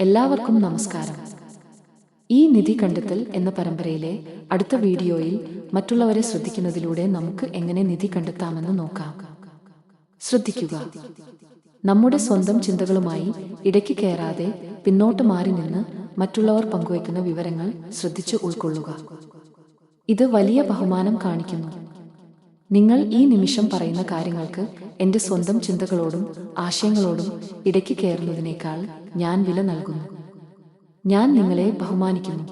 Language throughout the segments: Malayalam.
എല്ലാവർക്കും നമസ്കാരം. ഈ നിധി കണ്ടെത്തൽ എന്ന പരമ്പരയിലെ അടുത്ത വീഡിയോയിൽ മറ്റുള്ളവരെ ശ്രദ്ധിക്കുന്നതിലൂടെ നമുക്ക് എങ്ങനെ നിധി കണ്ടെത്താമെന്ന് നോക്കാം. ശ്രദ്ധിക്കുക. നമ്മുടെ സ്വന്തം ചിന്തകളുമായി ഇടയ്ക്ക് കയറാതെ പിന്നോട്ട് മാറി നിന്ന് മറ്റുള്ളവർ പങ്കുവയ്ക്കുന്ന വിവരങ്ങൾ ശ്രദ്ധിച്ച് ഉൾക്കൊള്ളുക. ഇത് വലിയ ബഹുമാനം കാണിക്കുന്നു. നിങ്ങൾ ഈ നിമിഷം പറയുന്ന കാര്യങ്ങൾക്ക് എന്റെ സ്വന്തം ചിന്തകളോടും ആശയങ്ങളോടും ഇടയ്ക്ക് കയറുന്നതിനേക്കാൾ ഞാൻ വില നൽകുന്നു. ഞാൻ നിങ്ങളെ ബഹുമാനിക്കുന്നു.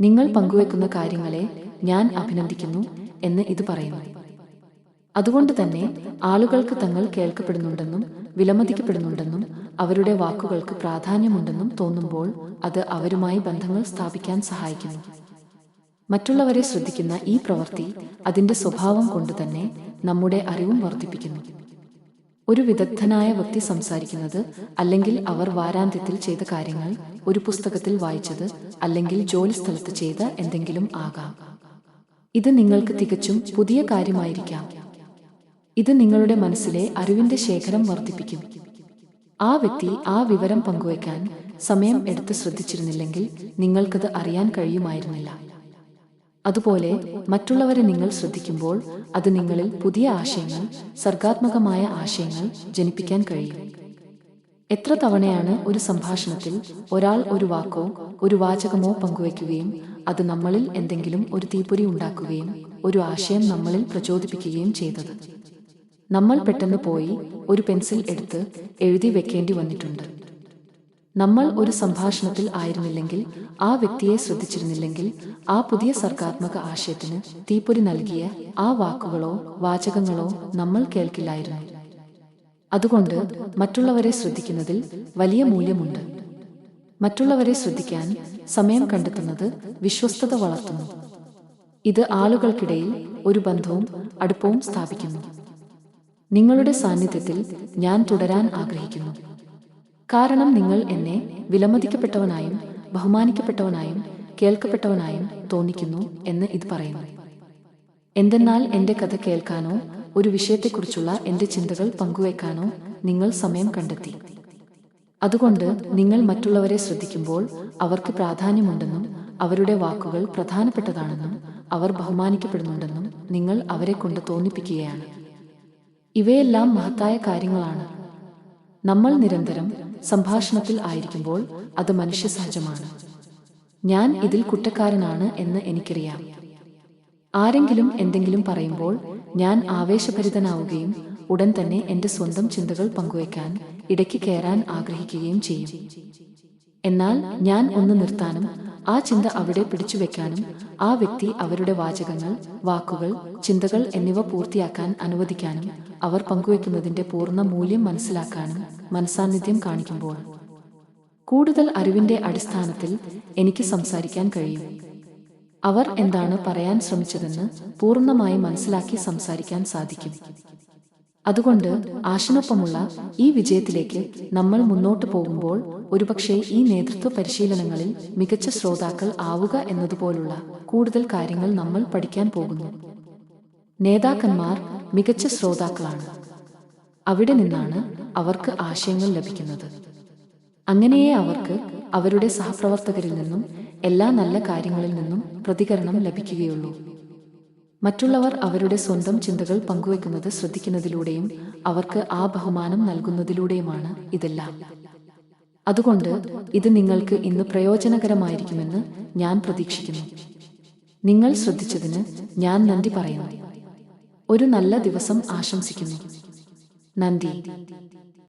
നിങ്ങൾ പങ്കുവെക്കുന്ന കാര്യങ്ങളെ ഞാൻ അഭിനന്ദിക്കുന്നു എന്ന് ഇത് പറയുന്നു. അതുകൊണ്ട് തന്നെ ആളുകൾക്ക് തങ്ങൾ കേൾക്കപ്പെടുന്നുണ്ടെന്നും വിലമതിക്കപ്പെടുന്നുണ്ടെന്നും അവരുടെ വാക്കുകൾക്ക് പ്രാധാന്യമുണ്ടെന്നും തോന്നുമ്പോൾ അത് അവരുമായി ബന്ധങ്ങൾ സ്ഥാപിക്കാൻ സഹായിക്കുന്നു. മറ്റുള്ളവരെ ശ്രദ്ധിക്കുന്ന ഈ പ്രവൃത്തി അതിന്റെ സ്വഭാവം കൊണ്ട് തന്നെ നമ്മുടെ അറിവും വർദ്ധിപ്പിക്കുന്നു. ഒരു വിദഗ്ധനായ വ്യക്തി സംസാരിക്കുന്നത് അല്ലെങ്കിൽ അവർ വാരാന്ത്യത്തിൽ ചെയ്ത കാര്യങ്ങൾ ഒരു പുസ്തകത്തിൽ വായിച്ചത് അല്ലെങ്കിൽ ജോലി സ്ഥലത്ത് ചെയ്ത എന്തെങ്കിലും ആകാം. ഇത് നിങ്ങൾക്ക് തികച്ചും പുതിയ കാര്യമായിരിക്കാം. ഇത് നിങ്ങളുടെ മനസ്സിലെ അറിവിന്റെ ശേഖരം വർദ്ധിപ്പിക്കും. ആ വ്യക്തി ആ വിവരം പങ്കുവയ്ക്കാൻ സമയം എടുത്ത് ശ്രദ്ധിച്ചിരുന്നില്ലെങ്കിൽ നിങ്ങൾക്കത് അറിയാൻ കഴിയുമായിരുന്നില്ല. അതുപോലെ മറ്റുള്ളവരെ നിങ്ങൾ ശ്രദ്ധിക്കുമ്പോൾ അത് നിങ്ങളിൽ പുതിയ ആശയങ്ങൾ സർഗാത്മകമായ ആശയങ്ങൾ ജനിപ്പിക്കാൻ കഴിയും. എത്ര തവണയാണ് ഒരു സംഭാഷണത്തിൽ ഒരാൾ ഒരു വാക്കോ ഒരു വാചകമോ പങ്കുവയ്ക്കുകയും അത് നമ്മളിൽ എന്തെങ്കിലും ഒരു തീപ്പൊരി ഉണ്ടാക്കുകയും ഒരു ആശയം നമ്മളിൽ പ്രചോദിപ്പിക്കുകയും ചെയ്തത്? നമ്മൾ പെട്ടെന്ന് പോയി ഒരു പെൻസിൽ എടുത്ത് എഴുതി വെക്കേണ്ടി വന്നിട്ടുണ്ട്. നമ്മൾ ഒരു സംഭാഷണത്തിൽ ആയിരുന്നില്ലെങ്കിൽ ആ വ്യക്തിയെ ശ്രദ്ധിച്ചിരുന്നില്ലെങ്കിൽ ആ പുതിയ സർഗാത്മക ആശയത്തിന് തീപ്പൊരി നൽകിയ ആ വാക്കുകളോ വാചകങ്ങളോ നമ്മൾ കേൾക്കില്ലായിരുന്നു. അതുകൊണ്ട് മറ്റുള്ളവരെ ശ്രദ്ധിക്കുന്നതിൽ വലിയ മൂല്യമുണ്ട്. മറ്റുള്ളവരെ ശ്രദ്ധിക്കാൻ സമയം കണ്ടെത്തുന്നത് വിശ്വസ്തത വളർത്തുന്നു. ഇത് ആളുകൾക്കിടയിൽ ഒരു ബന്ധവും അടുപ്പവും സ്ഥാപിക്കുന്നു. നിങ്ങളുടെ സാന്നിധ്യത്തിൽ ഞാൻ തുടരാൻ ആഗ്രഹിക്കുന്നു. കാരണം നിങ്ങൾ എന്നെ വിലമതിക്കപ്പെട്ടവനായും ബഹുമാനിക്കപ്പെട്ടവനായും കേൾക്കപ്പെട്ടവനായും തോന്നിക്കുന്നു എന്ന് ഇത് പറയുന്നു. എന്തെന്നാൽ എന്റെ കഥ കേൾക്കാനോ ഒരു വിഷയത്തെക്കുറിച്ചുള്ള എന്റെ ചിന്തകൾ പങ്കുവയ്ക്കാനോ നിങ്ങൾ സമയം കണ്ടെത്തി. അതുകൊണ്ട് നിങ്ങൾ മറ്റുള്ളവരെ ശ്രദ്ധിക്കുമ്പോൾ അവർക്ക് പ്രാധാന്യമുണ്ടെന്നും അവരുടെ വാക്കുകൾ പ്രധാനപ്പെട്ടതാണെന്നും അവർ ബഹുമാനിക്കപ്പെടുന്നുണ്ടെന്നും നിങ്ങൾ അവരെ കൊണ്ട് തോന്നിപ്പിക്കുകയാണ്. ഇവയെല്ലാം മഹത്തായ കാര്യങ്ങളാണ്. നമ്മൾ നിരന്തരം സംഭാഷണത്തിൽ ആയിരിക്കുമ്പോൾ അത് മനുഷ്യ സഹജമാണ് ഞാൻ ഇതിൽ കുറ്റക്കാരനാണ് എന്ന് എനിക്കറിയാം. ആരെങ്കിലും എന്തെങ്കിലും പറയുമ്പോൾ ഞാൻ ആവേശഭരിതനാവുകയും ഉടൻ തന്നെ എന്റെ സ്വന്തം ചിന്തകൾ പങ്കുവയ്ക്കാൻ ഇടയ്ക്ക് കയറാൻ ആഗ്രഹിക്കുകയും ചെയ്യും. എന്നാൽ ഞാൻ ഒന്ന് നിർത്താനും ആ ചിന്ത അവിടെ പിടിച്ചു വെക്കാനും ആ വ്യക്തി അവരുടെ വാചകങ്ങൾ വാക്കുകൾ ചിന്തകൾ എന്നിവ പൂർത്തിയാക്കാൻ അനുവദിക്കാനും അവർ പങ്കുവെക്കുന്നതിന്റെ പൂർണ മൂല്യം മനസ്സിലാക്കാനും മനസാന്നിധ്യം കാണിക്കുമ്പോൾ. കൂടുതൽ അറിവിന്റെ അടിസ്ഥാനത്തിൽ എനിക്ക് സംസാരിക്കാൻ കഴിയും. അവർ എന്താണ് പറയാൻ ശ്രമിച്ചതെന്ന് പൂർണമായി മനസ്സിലാക്കി സംസാരിക്കാൻ സാധിക്കും. അതുകൊണ്ട് ആശനൊപ്പമുള്ള ഈ വിജയത്തിലേക്ക് നമ്മൾ മുന്നോട്ട് പോകുമ്പോൾ ഒരുപക്ഷെ ഈ നേതൃത്വ പരിശീലനങ്ങളിൽ മികച്ച ശ്രോതാക്കൾ ആവുക എന്നതുപോലുള്ള കൂടുതൽ കാര്യങ്ങൾ നമ്മൾ പഠിക്കാൻ പോകുന്നു. നേതാക്കന്മാർ മികച്ച ശ്രോതാക്കളാണ്. അവിടെ നിന്നാണ് അവർക്ക് ആശയങ്ങൾ ലഭിക്കുന്നത്. അങ്ങനെയേ അവർക്ക് അവരുടെ സഹപ്രവർത്തകരിൽ നിന്നും എല്ലാ നല്ല കാര്യങ്ങളിൽ നിന്നും പ്രതികരണം ലഭിക്കുകയുള്ളൂ. മറ്റുള്ളവർ അവരുടെ സ്വന്തം ചിന്തകൾ പങ്കുവെക്കുന്നത് ശ്രദ്ധിക്കുന്നതിലൂടെയും അവർക്ക് ആ ബഹുമാനം നൽകുന്നതിലൂടെയുമാണ് ഇതെല്ലാം. അതുകൊണ്ട് ഇത് നിങ്ങൾക്ക് ഇന്ന് പ്രയോജനകരമായിരിക്കുമെന്ന് ഞാൻ പ്രതീക്ഷിക്കുന്നു. നിങ്ങൾ ശ്രദ്ധിച്ചതിന് ഞാൻ നന്ദി പറയുന്നു. ഒരു നല്ല ദിവസം ആശംസിക്കുന്നു. നന്ദി.